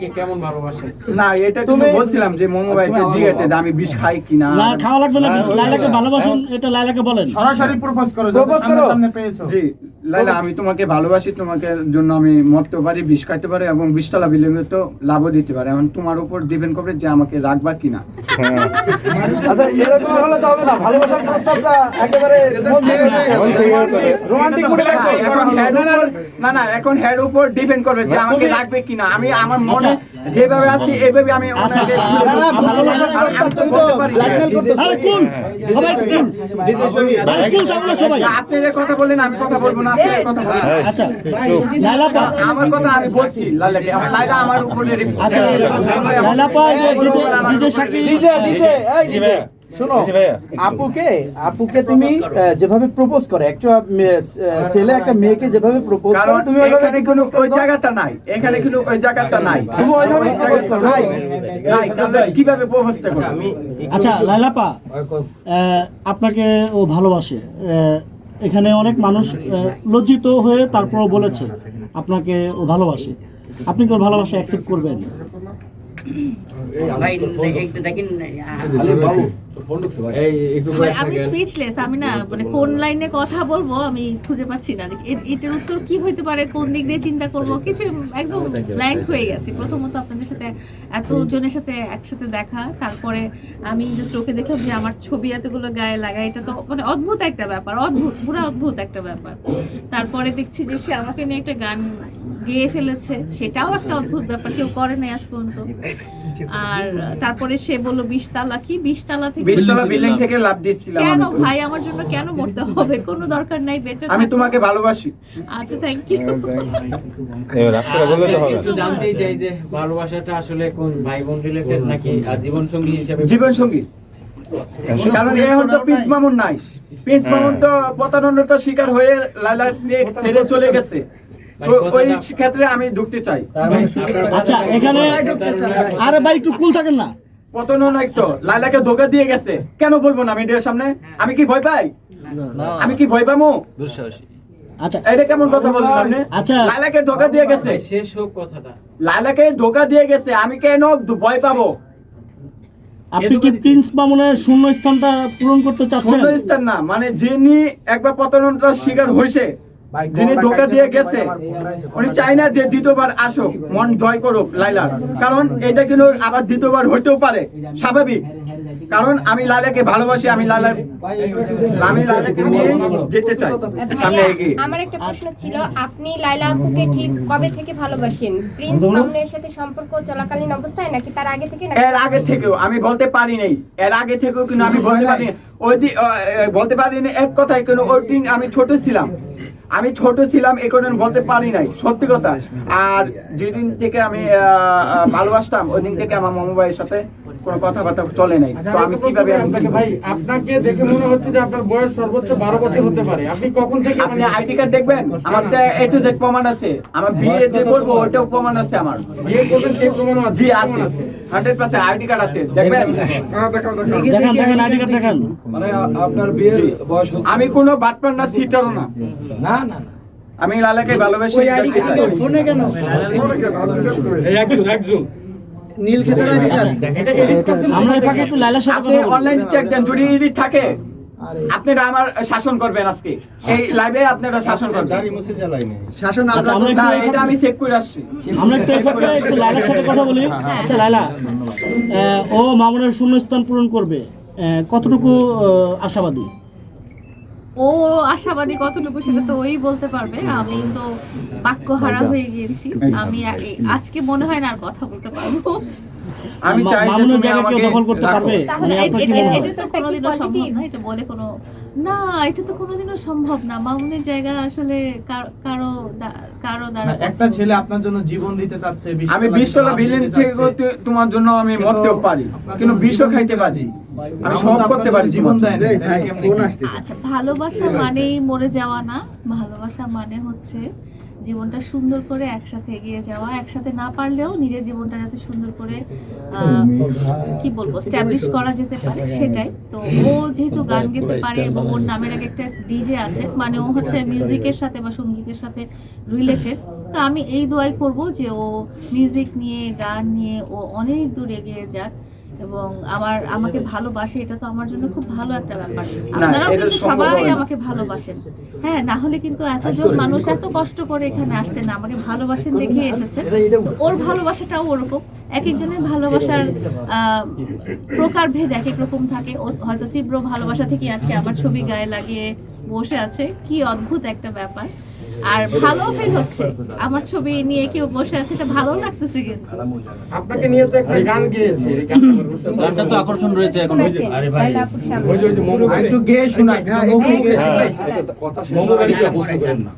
কে কেমন ভালোবাসে? না এটা তুমি বলছিলাম যে মোমো ভাইকে জিজ্ঞাসা যে আমি বিষ খাই কিনা। না খাওয়া লাগবে না বিষ। লাইলাকে ভালোবাসেন এটা লাইলাকে বলেন। সরাসরি প্রপোজ করো প্রপোজ করো। সামনে পেয়েছ। জি। লাইলা আমি তোমাকে ভালোবাসি তোমাকে জন্য আমি মরতে পারি বিষ খাইতে পারি এবং বিশতলা বিল্ডিং তো লাভও দিতে পারি এখন তোমার উপর ডিপেন্ড করবে যে আমাকে রাখবা কিনা আচ্ছা এরকম হলে তো হবে না ভালোবাসার প্রস্তাবটা একেবারে রোমান্টিক মুডে না, রাখো এখন head না না এখন হেড উপর ডিপেন্ড করবে যে আমাকে রাখবে কিনা আমি আমার মনে যেভাবে আছি এইভাবে আমি আচ্ছা, ওনাকে আহ, ভুলে না, না, বলতে পারি। ভালোবাসার প্রস্তাব তুমি তো বলতে পারি না। ব্ল্যাকমেল করতেছো আরে কুল সবাই কুল আরে সবাই আপনি কথা বললেন আমি কথা বলব না আপনি এর কথা বললেন আচ্ছা লাইলা আমার কথা আমি বলছি লাইলাকে আমার লাইলা আমার উপরে আচ্ছা লাইলা পা এই যে ডিজে ডিজে সাকি ডিজে ডিজে এই ডিজে শোনো আপুকে আপুকে তুমি যেভাবে প্রপোজ করে একটা ছেলে একটা মেয়েকে যেভাবে প্রপোজ করে তুমি কোনো ওই জায়গাটা নাই এখানে কোনো ওই জায়গাটা নাই। তুমি ওইভাবে প্রপোজ করো নাই কীভাবে প্রপোজটা করব? আচ্ছা লাইলাপা আহ, আপনাকে ও ভালোবাসে এখানে অনেক মানুষ লজ্জিত হয়ে তারপরও বলেছে, আপনাকে ও ভালোবাসে। আপনি কি ভালোবাসা অ্যাকসেপ্ট করবেন? ভাই একটু দেখেন মানে আমি স্পিচলেস আমি না মানে কোন লাইনে কথা বলব আমি খুঁজে পাচ্ছি না। এটার উত্তর কি হইতে পারে কোন দিক দিয়ে চিন্তা করব কিছু একদম ব্ল্যাঙ্ক হয়ে গেছি। প্রথমত আপনাদের সাথে এত জনের সাথে একসাথে দেখা তারপরে আমি জাস্ট ওকে দেখলাম যে আমার ছবি এতগুলো গায়ে লাগা এটা তো মানে অদ্ভুত একটা ব্যাপার অদ্ভুত পুরো অদ্ভুত একটা ব্যাপার। তারপরে দেখছি যে সে আমাকে নিয়ে একটা গান গেয়ে ফেলেছে সেটাও একটা অদ্ভুত ব্যাপার কেউ করে নাই আজ পর্যন্ত। আর তারপরে সে বলল বিশ তালা কি? বিশ তালা থেকে বিশতলা বিল্ডিং থেকে লাভ দিচ্ছিলাম কেন ভাই? আমার জন্য কেন মরতে হবে? কোনো দরকার নাই বেঁচে আমি তোমাকে ভালোবাসি। আচ্ছা থ্যাংক ইউ একটু জানতেই চাই যে ভালোবাসাটা আসলে কোন ভাই বোন রিলেটেড নাকি জীবন সঙ্গী হিসেবে? জীবন সঙ্গী কারণ এখন তো প্রিন্স মামুন নাই। প্রিন্স মামুন তো প্রতারণার শিকার হয়ে লাইলা ছেড়ে চলে গেছে। তো ওই ক্ষেত্রে আমি ঢুকতে চাই। মানে আচ্ছা এখানে আরে ভাই একটু কুল থাকেন না। প্রতারণা তো লাইলাকে ধোকা দিয়ে গেছে। কেন বলব না মিডিয়ার সামনে? আমি কি ভয় পাই? আমি কি ভয় পাবো আচ্ছা। এটা কেমন কথা বললেন আপনি? আচ্ছা। লাইলাকে ধোকা দিয়ে গেছে। শেষ হোক কথাটা। লাইলাকে ধোকা দিয়ে গেছে। আমি কেন ভয় পাবো? আপনি কি প্রিন্স মামুনের শূন্য স্থানটা পূরণ করতে চাচ্ছেন? শূন্য স্থান না মানে যিনি একবার প্রতারণার শিকার হয়েছে যিনি ধোকা দিয়ে গেছে উনি চাই না যে দ্বিতীয়বার আসুক মন জয় করুক লাইলার কারণ এটা কিন্তু আবার দ্বিতীয়বার হইতেও পারে স্বাভাবিক। কারণ আমি লাইলাকে ভালোবাসি আমি লাইলার আমি লাইলাকে নিয়ে যেতে চাই সামনে এগিয়ে। আমার একটা প্রশ্ন ছিল আপনি লাইলা আপুকে ঠিক কবে থেকে ভালোবাসেন? প্রিন্স মামুনের সাথে সম্পর্ক চলাকালীন অবস্থায় নাকি তার আগে থেকে নাকি এর আগে থেকেও আমি বলতে পারি নাই। এর আগে থেকেও কিন্তু আমি বলতে পারি ওই বলতে পারি না এক কথায় কিন্তু ওই আমি ছোট ছিলাম। আমি ছোট ছিলাম, এ কারণে বলতে পারি নাই, সত্যি কথা। আর যেদিন থেকে আমি ভালোবাসতাম ওই দিন থেকে আমার মামু ভাইয়ের সাথে কোনো কথাবার্তা চলে নাই। তো আমি কীভাবে আপনাকে ভাই আপনাকে দেখে মনে হচ্ছে যে আপনার বয়স সর্বোচ্চ বারো বছর হতে পারে। আপনি কখন থেকে আপনি আইডি কার্ড দেখবেন? আমার এ টু জেড প্রমাণ আছে। আমার বিয়ে যে করব ওটাও প্রমাণ আছে আমার। বিয়ে করবেন সেই প্রমাণ জি আছে। হান্ড্রেড পার্সেন্ট আইডি কার্ড আছে। দেখবেন? দেখেন দেখেন। আইডি কার্ড দেখেন। আমি কোনো বাটপার না সিটারও না। না না আমি লালাকে ভালোবেসে যেতে চাই। নীল এটাকে আমরা একটু লাইলার সাথে আপনি অনলাইন চেক দেন যদি যদি থাকে আপনারা আমার শাসন করবেন আজকে। এই লাইভে আপনারা শাসন করবেন। শাসন আচ্ছা আমরা না এটা আমি চেক করে আসছি। আমরা একটু একটু লাইলার সাথে কথা বলি। আচ্ছা লাইলা আহ, ও মামুনের শূন্য স্থান পূরণ করবে। কতটুকু আশাবাদী? ও আশাবাদী কতটুকু সেটা তো ওই বলতে পারবে। আমি তো বাক্য হারা হয়ে গিয়েছি। আমি আজকে মনে হয় না আর কথা বলতে পারব। আমি চাই যে তুমি আমাকে দখল করতে পারবে? তাহলে মানে? এটা তো কোনোদিনও সম্ভব না এটা বলে কোনো না এটা তো কোনোদিনও সম্ভব না। মামুনের জায়গা আসলে কারও কারও দ্বারা একটা ছেলে আপনার জন্য জীবন দিতে চাচ্ছে আমি বিশতলা বিল্ডিং থেকে তোমার জন্য আমি মরতেও পারি। কিন্তু বিষও খাইতে পারি। আমি সব করতে পারি জীবন ফোন আসছে আচ্ছা ভালোবাসা মানেই মরে যাওয়া না। ভালোবাসা মানে হচ্ছে জীবনটা সুন্দর করে একসাথে এগিয়ে যাওয়া। একসাথে না পারলেও নিজের জীবনটা যাতে সুন্দর করে কি বলব স্ট্যাবলিশ করা যেতে পারে সেটাই। তো ও যেহেতু গান গেতে পারে এবং ওর নামের আগে একটা ডিজে আছে মানে ও হচ্ছে মিউজিকের সাথে বা সঙ্গীতের সাথে রিলেটেড তো আমি এই দোয়াই করব যে ও মিউজিক নিয়ে গান নিয়ে ও অনেক দূর এগিয়ে যাক। এবং আমার আমাকে ভালোবাসে এটা তো আমার জন্য খুব ভালো একটা ব্যাপার। আপনারাও কিন্তু সবাই আমাকে ভালোবাসেন। হ্যাঁ না হলে কিন্তু এতজন মানুষ এত কষ্ট করে এখানে আসতেন না আমাকে ভালোবাসেন দেখে এসেছেন। ওর ভালোবাসাটাও ওরকম। এক একজনের ভালোবাসার আহ, প্রকারভেদ এক এক রকম থাকে। হয়তো তীব্র ভালোবাসা থেকে আজকে আমার ছবি গায়ে লাগিয়ে বসে আছে। কি অদ্ভুত একটা ব্যাপার। আর ভালো ফিল হচ্ছে। আমার ছবি নিয়ে কেউ বসে আছে এটা ভালো লাগতেছে কিন্তু। আপনাকে নিয়ে তো একটা গান গেয়েছে। গানটা তো আকর্ষণ রয়েছে এখন। লাইলা আপুর সামনে। একটু গেয়ে শোনাই হ্যাঁ, কথা মোমো গাড়িকে বুঝতে পারেন না।